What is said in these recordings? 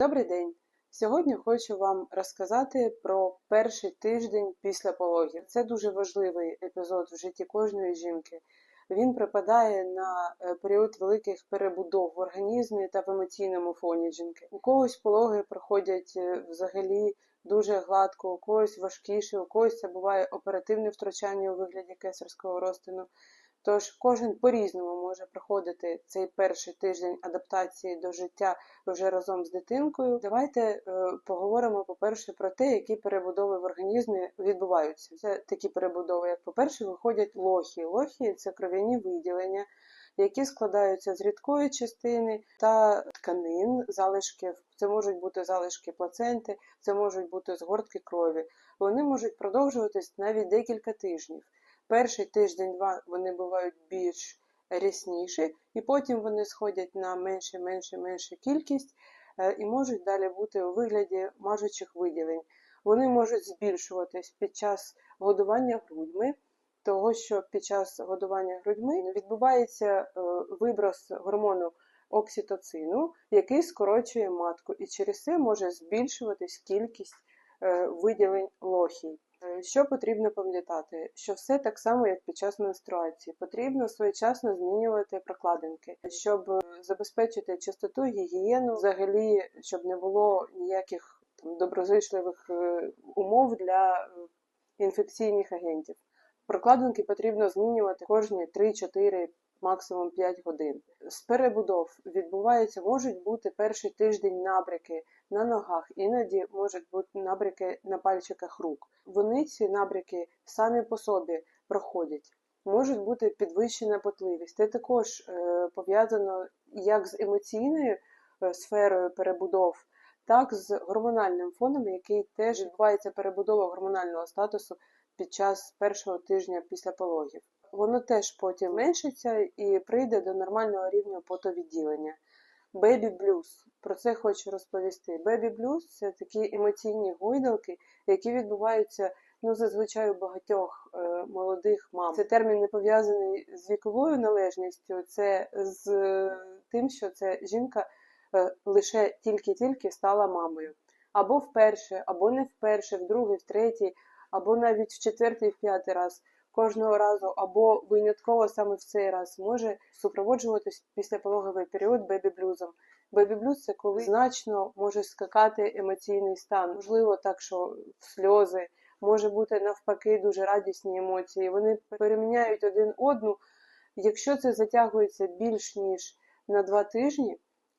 Добрий день! Сьогодні хочу вам розказати про перший тиждень після пологів. Це дуже важливий епізод в житті кожної жінки. Він припадає на е, період великих перебудов в організмі та в емоційному фоні жінки. У когось пологи проходять е, взагалі дуже гладко, у когось важкіше, у когось це буває оперативне втручання у вигляді кесарського розтину. Тож кожен по-різному може проходити цей перший тиждень адаптації до життя вже разом з дитинкою. Давайте е, поговоримо, по-перше, про те, які перебудови в організмі відбуваються. Це такі перебудови, як, по-перше, виходять лохи. Лохи це кров'яні виділення, які складаються з рідкої частини та тканин, залишки. Це можуть бути залишки плаценти, це можуть бути згортки крові. Вони можуть продовжуватись навіть декілька тижнів. Перший тиждень-два вони бувають більш рясніші, і потім вони сходять на менше, менше, менше кількість е, і можуть далі бути у вигляді мажучих виділень. Вони можуть збільшуватись під час годування грудьми, того що під час годування грудьми відбувається е, виброс гормону окситоцину, який скорочує матку, і через це може збільшуватись кількість е, виділень лохій. Е, Що потрібно пам'ятати? Що все так само, як під час менструації. Потрібно своєчасно змінювати прокладинки, щоб е, забезпечити чистоту, гігієну, взагалі, щоб не було ніяких там, доброзичливих е, умов для інфекційних агентів. Прокладинки потрібно змінювати кожні 3-4, максимум 5 годин. З перебудов відбувається, можуть бути перший тиждень набряки на ногах, іноді можуть бути набряки на пальчиках рук. Вони ці набряки самі по собі проходять. Можуть бути підвищена потливість. Це також е, пов'язано як з емоційною е, сферою перебудов, так з гормональним фоном, який теж відбувається перебудова гормонального статусу під час першого тижня після пологів. Воно теж потім меншиться і прийде до нормального рівня потовідділення. Baby blues. Про це хочу розповісти. Baby blues – це такі емоційні гойдалки, які відбуваються ну, зазвичай у багатьох е, молодих мам. Це термін не пов'язаний з віковою належністю, це з е, тим, що це жінка е, лише тільки-тільки стала мамою. Або вперше, або не вперше, в другий, в або навіть в четвертий, в п'ятий раз. Кожного разу або винятково саме в цей раз може супроводжуватись післяпологовий період бебі-блюзом. Бебі-блюз це коли значно може скакати емоційний стан. Можливо, так, що сльози, може бути навпаки дуже радісні емоції. Вони переміняють один одну. Якщо це затягується більш ніж на два тижні,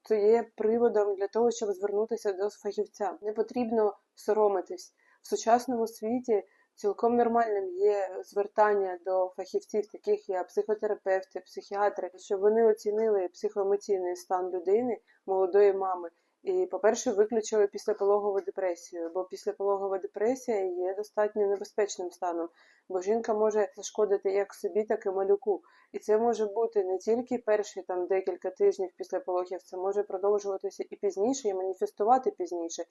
то є приводом для того, щоб звернутися до фахівця. Не потрібно соромитись в сучасному світі. Цілком нормальним є звертання до фахівців, таких як психотерапевти, психіатри, щоб вони оцінили психоемоційний стан людини, молодої мами. І, по-перше, виключили післяпологову депресію, бо післяпологова депресія є достатньо небезпечним станом, бо жінка може зашкодити як собі, так і малюку. І це може бути не тільки перші там декілька тижнів після пологів, це може продовжуватися і пізніше, і маніфестувати пізніше.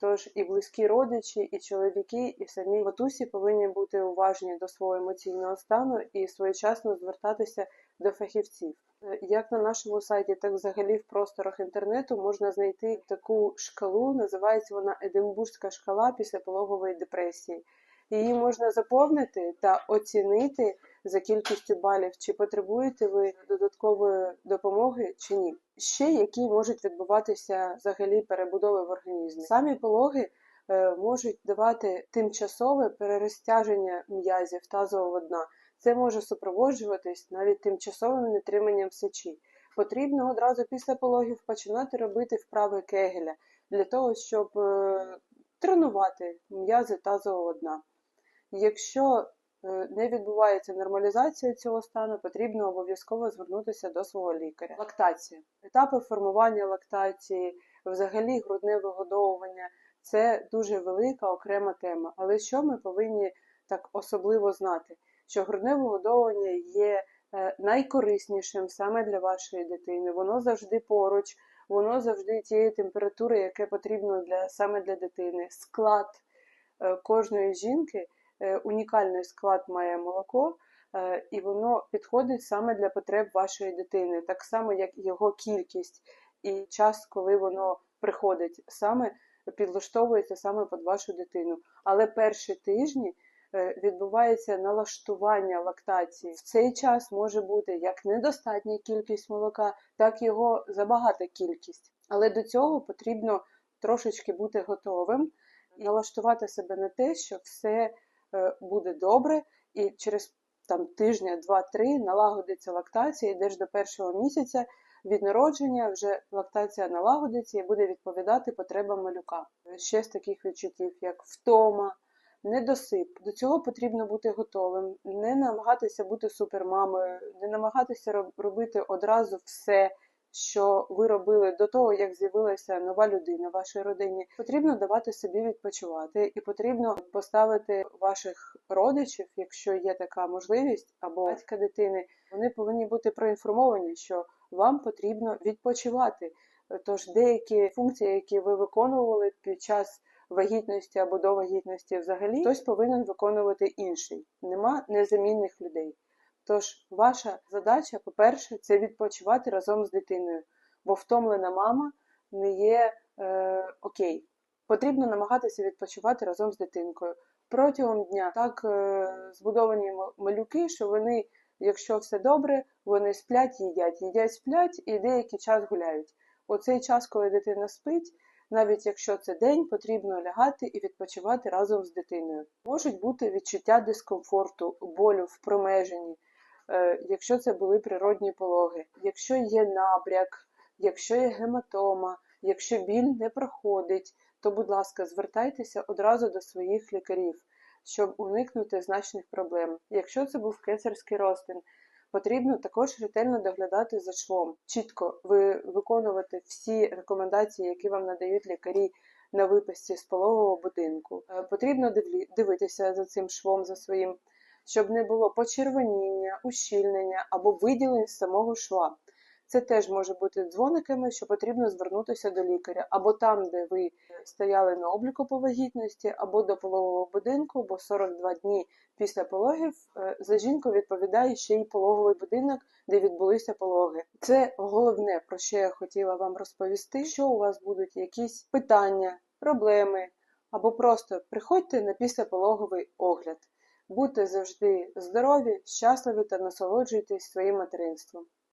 Тож і близькі родичі, і чоловіки, і самі матусі повинні бути уважні до свого емоційного стану і своєчасно звертатися до фахівців. Е, Як на нашому сайті, так взагалі в просторах інтернету можна знайти таку шкалу, називається вона Единбурзька шкала післяпологової депресії. Її можна заповнити та оцінити за кількістю балів, чи потребуєте ви додаткової допомоги чи ні. Ще які можуть відбуватися взагалі перебудови в організмі. Самі пологи е, можуть давати тимчасове перерозтяження м'язів тазового дна. Це може супроводжуватись навіть тимчасовим нетриманням сечі. Потрібно одразу після пологів починати робити вправи кегеля для того, щоб е, тренувати м'язи тазового дна. Якщо е, не відбувається нормалізація цього стану, потрібно обов'язково звернутися до свого лікаря. Лактація. Етапи формування лактації, взагалі грудне вигодовування це дуже велика окрема тема. Але що ми повинні так особливо знати? Що грудне вигодовування є е, найкориснішим саме для вашої дитини. Воно завжди поруч, воно завжди тієї температури, яке потрібно для саме для дитини. Склад е, кожної жінки е, унікальний склад має молоко, і воно підходить саме для потреб вашої дитини, так само як його кількість і час, коли воно приходить саме підлаштовується саме під вашу дитину. Але перші тижні відбувається налаштування лактації. В цей час може бути як недостатня кількість молока, так його забагата кількість. Але до цього потрібно трошечки бути готовим і налаштувати себе на те, що все е, буде добре, і через там тижня, два-три налагодиться лактація, йдеш до першого місяця від народження, вже лактація налагодиться і буде відповідати потребам малюка. Ще з таких відчуттів, як втома, недосип. До цього потрібно бути готовим, не намагатися бути супермамою, не намагатися роб- робити одразу все. Що ви робили до того, як з'явилася нова людина в вашій родині, потрібно давати собі відпочивати, і потрібно поставити ваших родичів, якщо є така можливість, або батька дитини, вони повинні бути проінформовані, що вам потрібно відпочивати. Тож деякі функції, які ви виконували під час вагітності або до вагітності, взагалі хтось повинен виконувати інший. Нема незамінних людей. Тож ваша задача, по-перше, це відпочивати разом з дитиною, бо втомлена мама не є е, окей. Потрібно намагатися відпочивати разом з дитинкою. Протягом дня так е, збудовані малюки, що вони, якщо все добре, вони сплять, їдять, їдять, сплять і деякий час гуляють. Оцей час, коли дитина спить, навіть якщо це день, потрібно лягати і відпочивати разом з дитиною. Можуть бути відчуття дискомфорту, болю в промеженні, е, якщо це були природні пологи, якщо є набряк, якщо є гематома, якщо біль не проходить, то, будь ласка, звертайтеся одразу до своїх лікарів, щоб уникнути значних проблем. Якщо це був кесарський розтин, потрібно також ретельно доглядати за швом, чітко ви виконувати всі рекомендації, які вам надають лікарі на виписці з пологового будинку. Е, Потрібно дивитися за цим швом, за своїм, щоб не було почервоніння, ущільнення або виділень самого шва. Це теж може бути дзвониками, що потрібно звернутися до лікаря, або там, де ви стояли на обліку по вагітності, або до пологового будинку, бо 42 дні після пологів е, за жінку відповідає ще й пологовий будинок, де відбулися пологи. Це головне, про що я хотіла вам розповісти. Що у вас будуть якісь питання, проблеми, або просто приходьте на післяпологовий огляд. Будьте завжди здорові, щасливі та насолоджуйтесь своїм материнством.